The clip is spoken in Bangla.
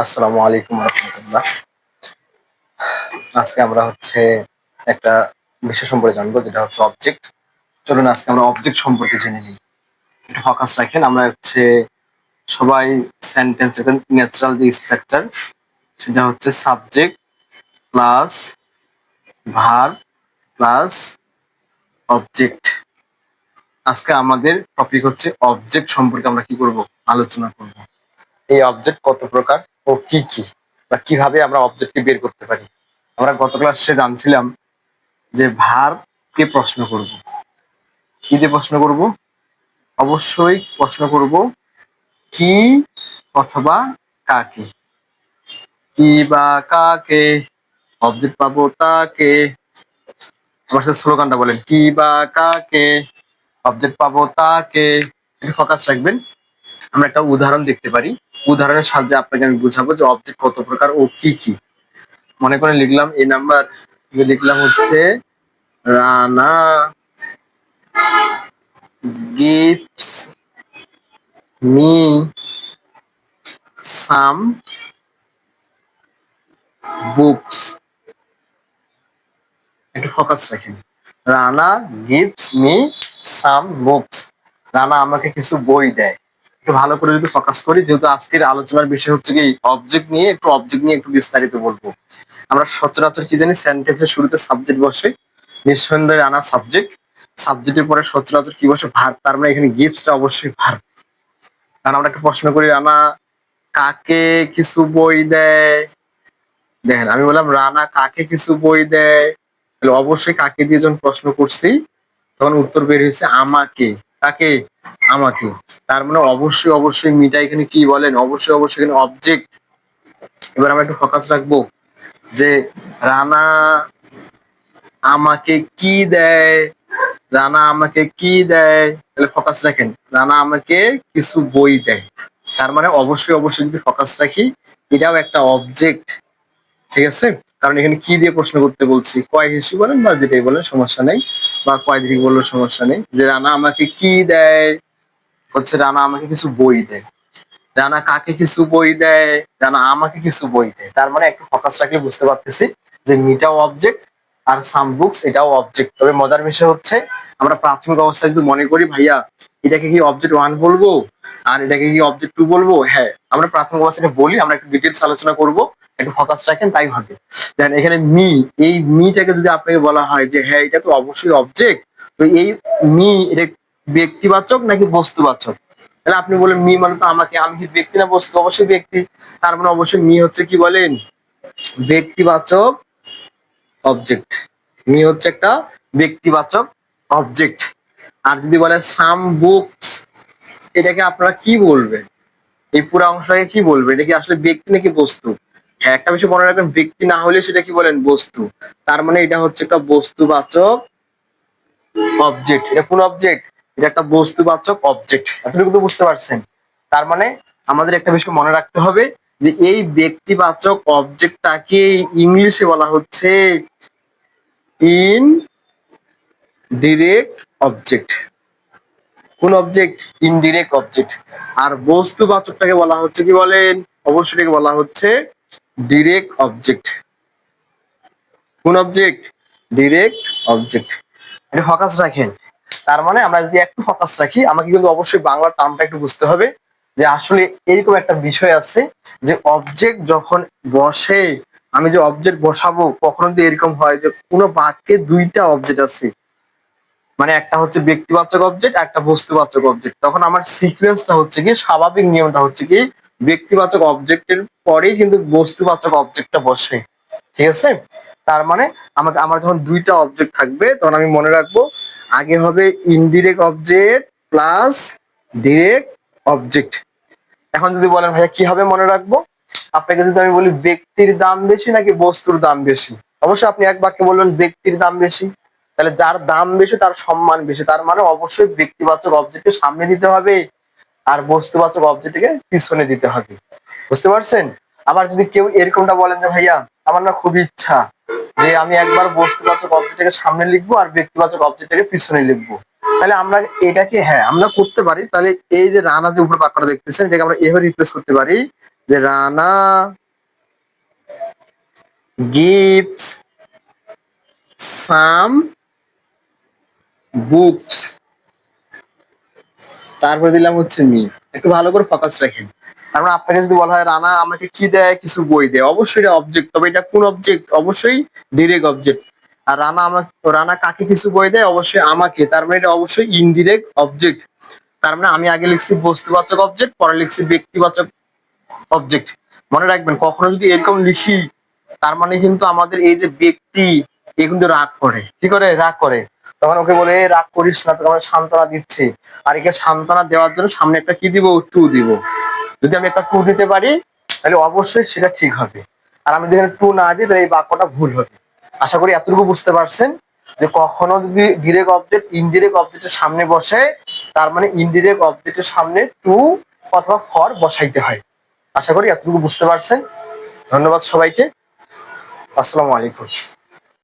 আসসালামু আলাইকুম রহমতুল্লাহ। আজকে আমরা হচ্ছে একটা বিষয় সম্পর্কে জানব, যেটা হচ্ছে অবজেক্ট চলুন আজকে আমরা অবজেক্ট সম্পর্কে জেনে নিই। একটু ফোকাস রাখেন, আমরা হচ্ছে সবাই সেন্টেন্স ন্যাচারাল যে স্ট্রাকচার সেটা হচ্ছে subject plus verb plus object আজকে আমাদের টপিক হচ্ছে অবজেক্ট সম্পর্কে আমরা কি করব? আলোচনা করব। এই অবজেক্ট কত প্রকার? ও কি কি? বা কীভাবে আমরা অবজেক্টকে বের করতে পারি? আমরা গত ক্লাসে জানছিলাম যে ভার কে প্রশ্ন করব। কি দিয়ে প্রশ্ন করব? অবশ্যই প্রশ্ন করব কি অথবা কাকে। কি বা কাকে? অবজেক্ট পাবো তাকে। আমার সাথে স্লোগানটা বলেন, কি বা কাকে? অবজেক্ট পাবো তাকে। ফোকাস রাখবেন। আমরা একটা উদাহরণ দেখতে পারি। উদাহরণের সাহায্যে আপনাকে আমি বুঝাবো যে অবজেক্ট কত প্রকার ও কি কি। মনে করে লিখলাম এই নাম্বার লিখলাম হচ্ছে Rana gifts me some books. একটু ফোকাস রাখেন। Rana gifts me some books. Rana আমাকে কিছু বই দেয়। একটু ভালো করে যদি ফোকাস করি, যেহেতু আজকের আলোচনার বিষয় হচ্ছে কি অবজেক্ট নিয়ে, একটু অবজেক্ট নিয়ে একটু বিস্তারিত বলব। আমরা সচরাচর কি জানি সেন্টেন্সের শুরুতে সাবজেক্ট বসে, নিঃসন্দেহে রানা সাবজেক্ট সাবজেক্টের পরে সচরাচর কি বসে? ভার তার মানে এখানে গিফটসটা অবশ্যই ভার কারণ আমরা একটা প্রশ্ন করি, রানা কাকে কিছু বই দেয়? দেখেন, আমি বললাম, রানা কাকে কিছু বই দেয়? তাহলে অবশ্যই কাকে দিয়ে যখন প্রশ্ন করছি, তখন উত্তর বের হয়েছে, আমাকে। কাকে আমাকে। তার মানে অবশ্যই অবশ্যই মিটা এখানে কি বলেন? অবশ্যই অবশ্যই এখানে অবজেক্ট এবার আমরা একটু ফোকাস রাখব যে রানা আমাকে কি দেয়? রানা আমাকে কি দেয়? তাহলে ফোকাস রাখেন। রানা আমাকে কিছু বই দেয়। তার মানে অবশ্যই অবশ্যই যদি ফোকাস রাখি, এটাও একটা অবজেক্ট ঠিক আছে? কারণ এখানে কি দিয়ে প্রশ্ন করতে বলছি? কয় হিসেবে বলেন বা যেটাই বলেন, সমস্যা নেই। বা কয়দিন বলল সমস্যা নেই। যে রানা আমাকে কি দেয়? হচ্ছে রানা আমাকে কিছু বই দেয়। রানা কাকে কিছু বই দেয়? রানা আমাকে কিছু বই দেয়। তার মানে একটু ফোকাস রাখলে বুঝতে পারতেছি যে মিটা অবজেক্ট আর সাম বুকস এটাও অবজেক্ট তবে মজার বিষয় হচ্ছে, আমরা প্রাথমিক অবস্থায় যদি মনে করি, ভাইয়া, এটাকে কি অবজেক্ট ওয়ান বলব? আর এটাকে কি অবজেক্ট টু বলব? হ্যাঁ আমরা প্রাথমিক অবস্থায় বলি, আমরা একটু ডিটেলস আলোচনা করব, একটু ফোকাস রাখেন, তাই হবে। দেন এখানে মি এই মিটাকে যদি আপনাকে বলা হয় যে হ্যাঁ এটা তো অবশ্যই অবজেক্ট তো এই মি এটা ব্যক্তিবাচক নাকি বস্তুবাচক? তাহলে আপনি বলেন মি মানে তো আমাকে, আমি কি ব্যক্তি না বস্তু? অবশ্যই ব্যক্তি। তার মানে অবশ্যই মি হচ্ছে কি বলেন? ব্যক্তিবাচক অবজেক্ট মি হচ্ছে একটা ব্যক্তিবাচক অবজেক্ট আর যদি বলে সাম বুকস এটাকে আপনারা কি বলবেন এই পুরো অংশটাকে কি বলবেন এটা কি আসলে ব্যক্তি নাকি বস্তু? হ্যাঁ একটা বিষয় মনে রাখবেন, ব্যক্তি না হলে সেটা কি বলেন? বস্তু। তার মানে এটা হচ্ছে একটা বস্তুবাচক অবজেক্ট এটা কোন অবজেক্ট এটা একটা বস্তুবাচক অবজেক্ট এতটুকু তো বুঝতে পারছেন। তার মানে আমাদের একটা বিষয় মনে রাখতে হবে যে এই ব্যক্তিবাচক অবজেক্টটাকে ইংলিশে বলা হচ্ছে ইন ডিরেক্ট অবজেক্ট কোন অবজেক্ট ইনডিরেক্ট অবজেক্ট আর বস্তুবাচকটাকে বলা হচ্ছে কি বলেন? অবশ্যই এটাকে বলা হচ্ছে ডিরেক্ট অবজেক্ট কোন অবজেক্ট ডিরেক্ট অবজেক্ট এটা ফোকাস রাখেন। তার মানে আমরা যদি একটু ফোকাস রাখি, আমাকে কিন্তু অবশ্যই বাংলা টার্মটা একটু বুঝতে হবে। যে আসলে এরকম একটা বিষয় আছে যে অবজেক্ট যখন বসে, আমি যে অবজেক্ট বসাবো, কখনো যদি এরকম হয় যে কোনো বাক্যে দুইটা অবজেক্ট আছে। মানে একটা হচ্ছে ব্যক্তিবাচক অবজেক্ট একটা বস্তুবাচক অবজেক্ট তখন আমার সিকোয়েন্সটা হচ্ছে কি স্বাভাবিক নিয়মটা হচ্ছে কি ব্যক্তিবাচক অবজেক্টের পরেই কিন্তু বস্তুবাচক অবজেক্টটা বসে। ঠিক আছে? তার মানে আমাকে, আমার যখন দুইটা অবজেক্ট থাকবে, তখন আমি মনে রাখব, আগে হবে indirect object plus direct object এখন যদি বলেন, ভাইয়া, কি হবে মনে রাখব? আপনাকে যদি আমি বলি, ব্যক্তির দাম বেশি নাকি বস্তুর দাম বেশি? অবশ্যই আপনি এক বাক্যে বললেন ব্যক্তির দাম বেশি। তাহলে যার দাম বেশি, তার সম্মান বেশি। তার মানে অবশ্যই ব্যক্তিবাচক অবজেক্টকে সামনে দিতে হবে আর বস্তুবাচক অবজেক্টকে পিছনে দিতে হবে। বুঝতে পারছেন? আবার যদি কেউ এরকমটা বলেন যে, ভাইয়া, আমার না খুব ইচ্ছা যে আমি একবার বস্তুবাচক অবজেক্টকে সামনে লিখব আর ব্যক্তিবাচক অবজেক্টকে পিছনে লিখব। তাহলে আমরা এটাকে হ্যাঁ আমরা করতে পারি। তাহলে এই যে রানা যে উপরে বাক্যটা দেখতেছেন, এটাকে আমরা এভাবে রিপ্লেস করতে পারি যে রানা গিভস সাম বুকস তারপরে দিলাম হচ্ছে মি একটু ভালো করে ফোকাস রাখেন। তার মানে আপনাকে যদি বলা হয়, রানা আমাকে কি দেয়? কিছু বই দেয়। অবশ্যই এটা অবজেক্ট তবে এটা কোন অবজেক্ট অবশ্যই ডিরেক্ট অবজেক্ট আর রানা আমার রানা কাকে কিছু বই দেয়? অবশ্যই আমাকে। তার মানে এটা অবশ্যই ইনডিরেক্ট অবজেক্ট তার মানে আমি আগে লিখছি বস্তুবাচক অবজেক্ট পরে লিখছি ব্যক্তিবাচক অবজেক্ট মনে রাখবেন কখনো যদি এরকম লিখি তার মানে কিন্তু আমাদের এই যে ব্যক্তি এ কিন্তু রাগ করে। কি করে? রাগ করে। তখন ওকে বলে "এ, রাগ করিস না তোকে আমরা সান্ত্বনা দিচ্ছি। আর একে সান্ত্বনা দেওয়ার জন্য সামনে একটা কি দিব? টু দিব। যদি আমি একটা টু দিতে পারি তাহলে অবশ্যই সেটা ঠিক হবে। আর আমি যদি টু না দিই তাহলে এই বাক্যটা ভুল হবে। আশা করি এতটুকু বুঝতে পারছেন যে কখনো যদি ডিরেক্ট অবজেক্ট ইনডিরেক্ট অবজেক্টের সামনে বসে, তার মানে ইনডিরেক্ট অবজেক্টের সামনে টু অথবা ফর বসাইতে হয়। আশা করি এতটুকু বুঝতে পারছেন। ধন্যবাদ সবাইকে। আসসালামু আলাইকুম।